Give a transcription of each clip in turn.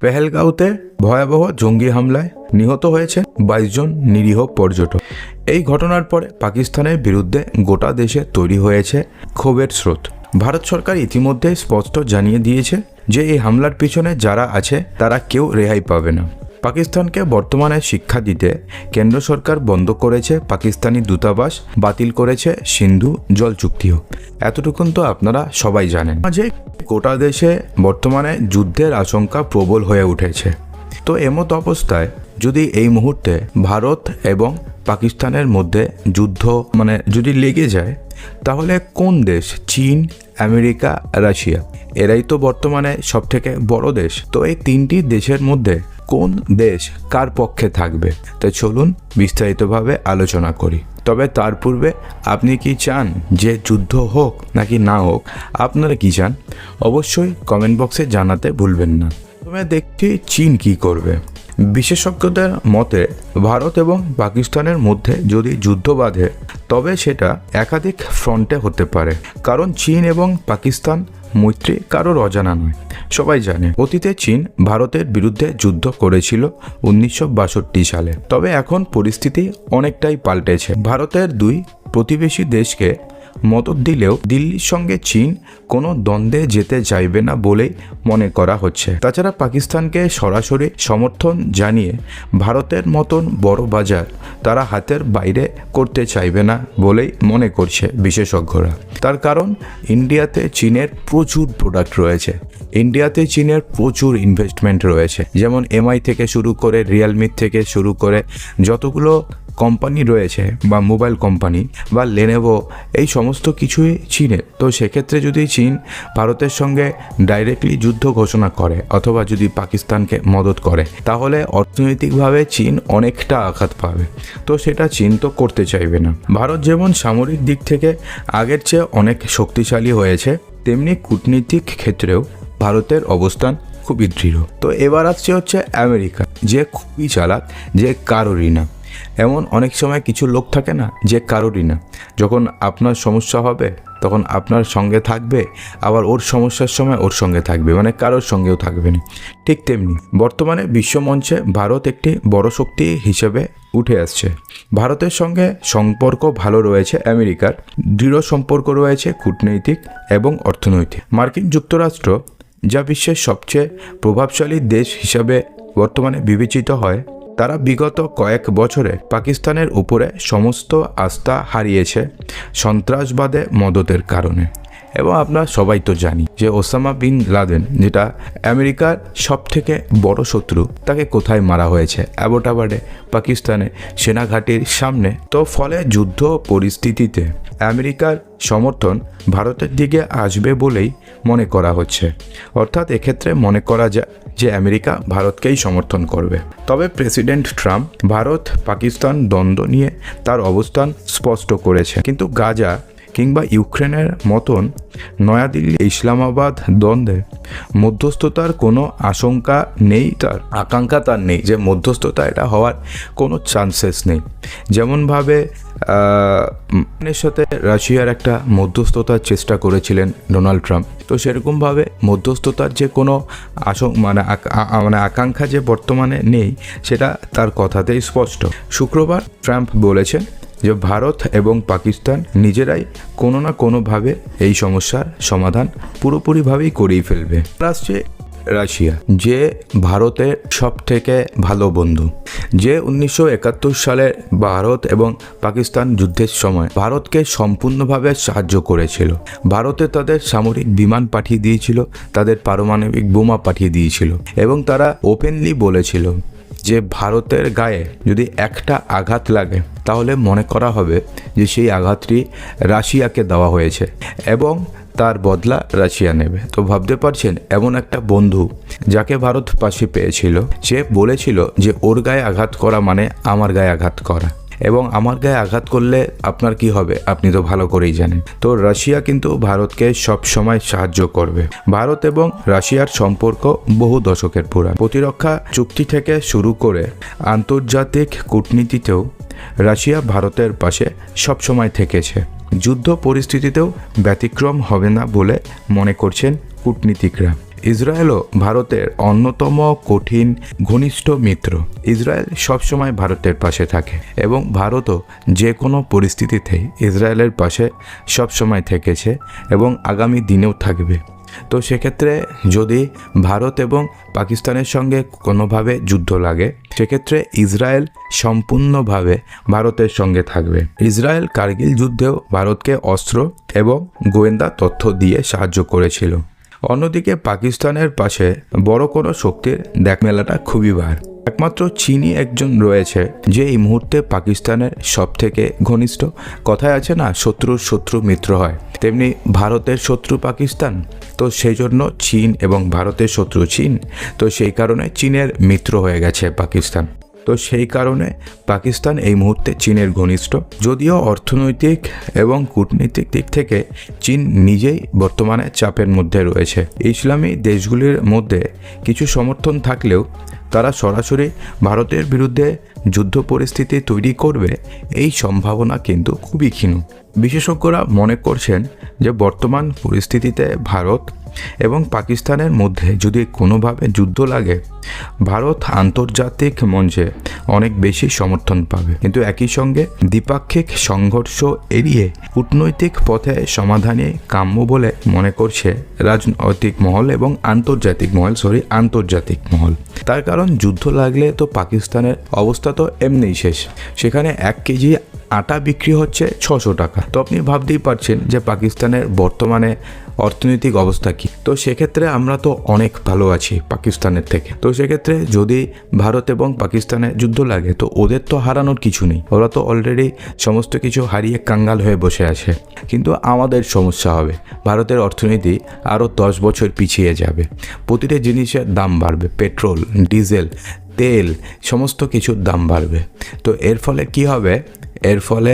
পেহেলগাঁওতে ভয়াবহ জঙ্গি হামলায় নিহত হয়েছে বাইশ জন নিরীহ পর্যটক। এই ঘটনার পরে পাকিস্তানের বিরুদ্ধে গোটা দেশে তৈরি হয়েছে ক্ষোভের স্রোত। ভারত সরকার ইতিমধ্যে স্পষ্ট জানিয়ে দিয়েছে যে এই হামলার পিছনে যারা আছে, তারা কেউ রেহাই পাবে না। পাকিস্তানকে বর্তমানে শিক্ষা দিতে কেন্দ্র সরকার বন্ধ করেছে পাকিস্তানি দূতাবাস, বাতিল করেছে সিন্ধু জল চুক্তিও এতটুকুন তো আপনারা সবাই জানেন। যে গোটা দেশে বর্তমানে যুদ্ধের আশঙ্কা প্রবল হয়ে উঠেছে। তো এমত অবস্থায় যদি এই মুহূর্তে ভারত এবং পাকিস্তানের মধ্যে যুদ্ধ মানে যদি লেগে যায়, তাহলে কোন দেশ? চীন, আমেরিকা, রাশিয়া? এরাই তো বর্তমানে সবথেকে বড় দেশ। তো এই তিনটি দেশের মধ্যে কোন দেশ কার পক্ষে থাকবে? তো চলুন বিস্তারিতভাবে আলোচনা করি। তবে তার পূর্বে আপনি কি চান যে যুদ্ধ হোক নাকি না হোক, আপনারা কি চান? অবশ্যই কমেন্ট বক্সে জানাতে ভুলবেন না। প্রথমে দেখছি চীন কি করবে। বিশেষজ্ঞদের মতে, ভারত এবং পাকিস্তানের মধ্যে যদি যুদ্ধ বাঁধে, তবে সেটা একাধিক ফ্রন্টে হতে পারে। কারণ চীন এবং পাকিস্তান মৈত্রী কারোর অজানা নয়। সবাই জানে, অতীতে চীন ভারতের বিরুদ্ধে যুদ্ধ করেছিল উনিশশো বাষট্টি সালে। তবে এখন পরিস্থিতি অনেকটাই পাল্টেছে। ভারতের দুই প্রতিবেশী দেশকে মদত দিলেও দিল্লির সঙ্গে চীন কোনো দ্বন্দ্বে যেতে চাইবে না বলেই মনে করা হচ্ছে। তাছাড়া পাকিস্তানকে সরাসরি সমর্থন জানিয়ে ভারতের মতন বড় বাজার তারা হাতের বাইরে করতে চাইবে না বলেই মনে করছে বিশেষজ্ঞরা। তার কারণ, ইন্ডিয়াতে চীনের প্রচুর প্রোডাক্ট রয়েছে। ইন্ডিয়াতে চীনের প্রচুর ইনভেস্টমেন্ট রয়েছে। যেমন এমআই থেকে শুরু করে রিয়েলমি থেকে শুরু করে যতগুলো কোম্পানি রয়েছে বা মোবাইল কোম্পানি বা লেনেভো এই সমস্ত কিছুই চীনের। তো সেক্ষেত্রে যদি চীন ভারতের সঙ্গে ডাইরেক্টলি যুদ্ধ ঘোষণা করে অথবা যদি পাকিস্তানকে মদত করে, তাহলে অর্থনৈতিকভাবে চীন অনেকটা আঘাত পাবে। তো সেটা চীন তো করতে চাইবে না। ভারত যেমন সামরিক দিক থেকে আগের চেয়ে অনেক শক্তিশালী হয়েছে, তেমনি কূটনীতিক ক্ষেত্রেও ভারতের অবস্থান খুবই দৃঢ়। তো এবার আসছে হচ্ছে আমেরিকা, যে খুবই চালাক, যে কারোরই না। এমন অনেক সময় কিছু লোক থাকে না যে কারোরই না। যখন আপনার সমস্যা হবে, তখন আপনার সঙ্গে থাকবে, আবার ওর সমস্যার সময় ওর সঙ্গে থাকবে মানে কারোর সঙ্গেও থাকবে না। ঠিক তেমনি বর্তমানে বিশ্বমঞ্চে ভারত একটি বড় শক্তি হিসেবে উঠে আসছে। ভারতের সঙ্গে সম্পর্ক ভালো রয়েছে আমেরিকার, দৃঢ় সম্পর্ক রয়েছে কূটনৈতিক এবং অর্থনৈতিক। মার্কিন যুক্তরাষ্ট্র, যা বিশ্বের সবচেয়ে প্রভাবশালী দেশ হিসাবে বর্তমানে বিবেচিত হয় তারা বিগত কয়েক বছরে পাকিস্তানের উপরে সমস্ত আস্থা হারিয়েছে সন্ত্রাসবাদে মদতের কারণে। এবং আমরা সবাই তো জানি যে ওসামা বিন লাদেন, যেটা আমেরিকার সব থেকে বড় শত্রু, তাকে কোথায় মারা হয়েছে? অ্যাবোটাবাডে পাকিস্তানে, সেনাঘাটির সামনে। তো ফলে যুদ্ধ পরিস্থিতিতে আমেরিকার সমর্থন ভারতের দিকে আসবে বলেই মনে করা হচ্ছে। অর্থাৎ এক্ষেত্রে মনে করা যায় যে আমেরিকা ভারতকেই সমর্থন করবে। তবে প্রেসিডেন্ট ট্রাম্প ভারত পাকিস্তান দ্বন্দ্ব নিয়ে তার অবস্থান স্পষ্ট করেছে। কিন্তু গাজা কিংবা ইউক্রেনের মতন নয়াদিল্লি ইসলামাবাদ দ্বন্দ্বে মধ্যস্থতার কোনো আশঙ্কা নেই তার, আকাঙ্ক্ষা তার নেই যে মধ্যস্থতা এটা হওয়ার কোনো চান্সেস নেই। যেমনভাবে এর সাথে রাশিয়ার একটা মধ্যস্থতার চেষ্টা করেছিলেন ডোনাল্ড ট্রাম্প। তো সেরকমভাবে মধ্যস্থতার যে কোনো আশঙ্ক মানে মানে আকাঙ্ক্ষা যে বর্তমানে নেই, সেটা তার কথাতেই স্পষ্ট। শুক্রবার ট্রাম্প বলেছেন যে ভারত এবং পাকিস্তান নিজেরাই কোনো না কোনোভাবে এই সমস্যার সমাধান পুরোপুরিভাবেই করেই ফেলবে। আসছে রাশিয়া, যে ভারতের সব থেকে ভালো বন্ধু, যে উনিশশো একাত্তর সালে ভারত এবং পাকিস্তান যুদ্ধের সময় ভারতকে সম্পূর্ণভাবে সাহায্য করেছিল। ভারতে তাদের সামরিক বিমান পাঠিয়ে দিয়েছিল, তাদের পারমাণবিক বোমা পাঠিয়ে দিয়েছিল এবং তারা ওপেনলি বলেছিল যে ভারতের গায়ে যদি একটা আঘাত লাগে, তাহলে মনে করা হবে যে সেই আঘাতটি রাশিয়াকে দেওয়া হয়েছে এবং তার বদলা রাশিয়া নেবে। তো ভাবতে পারছেন, এমন একটা বন্ধু যাকে ভারত পাশে পেয়েছিল, সে বলেছিল যে, ওর গায়ে আঘাত করা মানে আমার গায়ে আঘাত করা। এবং আমার গায়ে আঘাত করলে আপনার কি হবে? আপনি তো ভালো করেই জানেন। তো রাশিয়া কিন্তু ভারতকে সব সময় সাহায্য করবে। ভারত এবং রাশিয়ার সম্পর্ক বহু দশকের পুরান প্রতিরক্ষা চুক্তি থেকে শুরু করে আন্তর্জাতিক কূটনীতিতেও রাশিয়া ভারতের পাশে সবসময় থেকেছে। যুদ্ধ পরিস্থিতিতেও ব্যতিক্রম হবে না বলে মনে করছেন কূটনীতিকরা। ইসরায়েলও ভারতের অন্যতম কঠিন ঘনিষ্ঠ মিত্র। ইসরায়েল সবসময় ভারতের পাশে থাকে এবং ভারতও যে কোনো পরিস্থিতিতেই ইসরায়েলের পাশে সবসময় থেকেছে এবং আগামী দিনেও থাকবে। তো সেক্ষেত্রে যদি ভারত এবং পাকিস্তানের সঙ্গে কোনোভাবে যুদ্ধ লাগে, সেক্ষেত্রে ইসরায়েল সম্পূর্ণভাবে ভারতের সঙ্গে থাকবে। ইসরায়েল কার্গিল যুদ্ধেও ভারতকে অস্ত্র এবং গোয়েন্দা তথ্য দিয়ে সাহায্য করেছিল। অন্যদিকে পাকিস্তানের পাশে বড় কোনো শক্তির দেখ মেলাটা খুবই ভার। একমাত্র চীনই একজন রয়েছে যে এই মুহূর্তে পাকিস্তানের সব থেকে ঘনিষ্ঠ। কথায় আছে না, শত্রুর শত্রু মিত্র হয়। তেমনি ভারতের শত্রু পাকিস্তান, তো সেই জন্য চীন এবং ভারতের শত্রু চীন, তো সেই কারণে চীনের মিত্র হয়ে গেছে পাকিস্তান। তো সেই কারণে পাকিস্তান এই মুহূর্তে চীনের ঘনিষ্ঠ। যদিও অর্থনৈতিক এবং কূটনৈতিক দিক থেকে চীন নিজেই বর্তমানে চাপের মধ্যে রয়েছে। ইসলামী দেশগুলির মধ্যে কিছু সমর্থন থাকলেও তারা সরাসরি ভারতের বিরুদ্ধে যুদ্ধ পরিস্থিতি তৈরি করবে এই সম্ভাবনা কিন্তু খুবই ক্ষীণ। বিশেষজ্ঞরা মনে করছেন যে বর্তমান পরিস্থিতিতে ভারত এবং পাকিস্তানের মধ্যে যদি কোনোভাবে যুদ্ধ লাগে, ভারত আন্তর্জাতিক মঞ্চে অনেক বেশি সমর্থন পাবে। কিন্তু একই সঙ্গে দ্বিপাক্ষিক সংঘর্ষ এড়িয়ে কূটনৈতিক পথে সমাধানে কাম্য বলে মনে করছে রাজনৈতিক মহল এবং আন্তর্জাতিক মহল সরি আন্তর্জাতিক মহল। তার কারণ যুদ্ধ লাগলে তো পাকিস্তানের অবস্থা তো এমনিই শেষ। সেখানে এক কেজি আটা বিক্রি হচ্ছে ছশো টাকা। তো আপনি ভাবতেই পারছেন যে পাকিস্তানের বর্তমানে অর্থনৈতিক অবস্থা কী। তো সেক্ষেত্রে আমরা তো অনেক ভালো আছি পাকিস্তানের থেকে। তো সেক্ষেত্রে যদি ভারত এবং পাকিস্তানে যুদ্ধ লাগে, তো ওদের তো হারানোর কিছু নেই। ওরা তো অলরেডি সমস্ত কিছু হারিয়ে কাঙ্গাল হয়ে বসে আছে। কিন্তু আমাদের সমস্যা হবে, ভারতের অর্থনীতি আরও দশ বছর পিছিয়ে যাবে। প্রতিটা জিনিসের দাম বাড়বে, পেট্রোল, ডিজেল তেল, সমস্ত কিছুর দাম বাড়বে। তো এর ফলে কি হবে? এর ফলে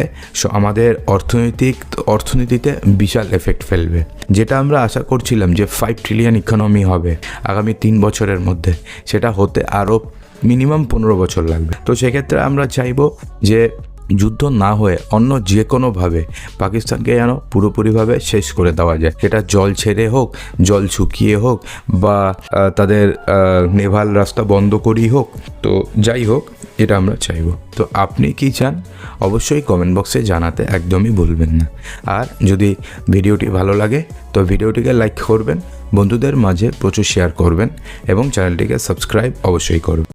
আমাদের অর্থনৈতিক, অর্থনীতিতে বিশাল এফেক্ট ফেলবে। যেটা আমরা আশা করছিলাম যে ফাইভ ট্রিলিয়ন ইকোনমি হবে আগামী তিন বছরের মধ্যে। সেটা হতে আরও মিনিমাম পনেরো বছর লাগবে। তো সেক্ষেত্রে আমরা চাইব যে যুদ্ধ না হয়ে অন্য যে কোনোভাবে পাকিস্তানকে যেন পুরোপুরিভাবে শেষ করে দেওয়া যায়। সেটা জল ছেড়ে হোক, জল শুকিয়ে হোক বা তাদের নেভাল রাস্তা বন্ধ করেই হোক, তো যাই হোক, এটা আমরা চাইব। তো আপনি কি চান? অবশ্যই কমেন্ট বক্সে জানাতে একদমই ভুলবেন না। আর যদি ভিডিওটি ভালো লাগে, তো ভিডিওটিকে লাইক করবেন, বন্ধুদের মাঝে প্রচুর শেয়ার করবেন এবং চ্যানেলটিকে সাবস্ক্রাইব অবশ্যই করবেন।